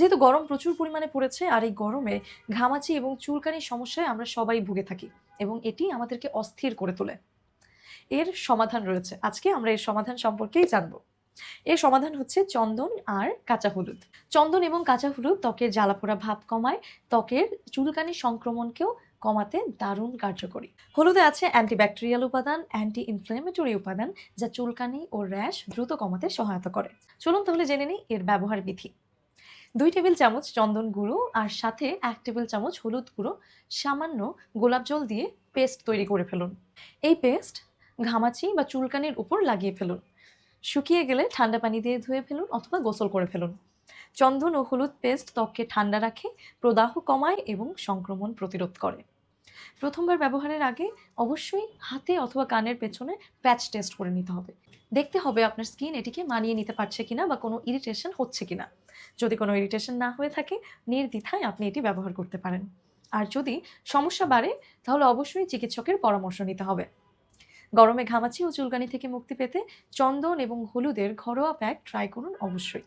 যেহেতু গরম প্রচুর পরিমাণে পড়েছে, আর এই গরমে ঘামাচি এবং চুলকানির সমস্যায় আমরা সবাই ভুগে থাকি এবং এটি আমাদেরকে অস্থির করে তোলে। এর সমাধান রয়েছে। আজকে আমরা এর সমাধান সম্পর্কেই জানব। এর সমাধান হচ্ছে চন্দন আর কাঁচা হলুদ। চন্দন এবং কাঁচা হলুদ ত্বকের জ্বালাপোড়া ভাব কমায়, ত্বকের চুলকানি সংক্রমণকেও কমাতে দারুণ কার্যকরী। হলুদে আছে অ্যান্টিব্যাকটেরিয়াল উপাদান অ্যান্টি ইনফ্লেমেটরি উপাদান, যা চুলকানি ও র্যাশ দ্রুত কমাতে সহায়তা করে। চলুন তাহলে জেনে নিই এর ব্যবহার বিধি। দুই টেবিল চামচ চন্দন গুঁড়ো আর সাথে এক টেবিল চামচ হলুদ গুঁড়ো। সামান্য গোলাপ জল দিয়ে পেস্ট তৈরি করে ফেলুন। এই পেস্ট ঘামাচি বা চুলকানির উপর লাগিয়ে ফেলুন। শুকিয়ে গেলে ঠান্ডা পানি দিয়ে ধুয়ে ফেলুন অথবা গোসল করে ফেলুন। চন্দন ও হলুদ পেস্ট ত্বককে ঠান্ডা রাখে, প্রদাহ কমায় এবং সংক্রমণ প্রতিরোধ করে। প্রথমবার ব্যবহারের আগে অবশ্যই হাতে অথবা কানের পেছনে প্যাচ টেস্ট করে নিতে হবে। দেখতে হবে আপনার স্কিন এটিকে মানিয়ে নিতে পারছে কিনা বা কোনো ইরিটেশন হচ্ছে কিনা। যদি কোনো ইরিটেশন না হয়ে থাকে, নির্দ্বিধায় আপনি এটি ব্যবহার করতে পারেন। আর যদি সমস্যা বাড়ে, তাহলে অবশ্যই চিকিৎসকের পরামর্শ নিতে হবে। গরমে ঘামাচি ও চুলকানি থেকে মুক্তি পেতে চন্দন এবং হলুদের ঘরোয়া প্যাক ট্রাই করুন অবশ্যই।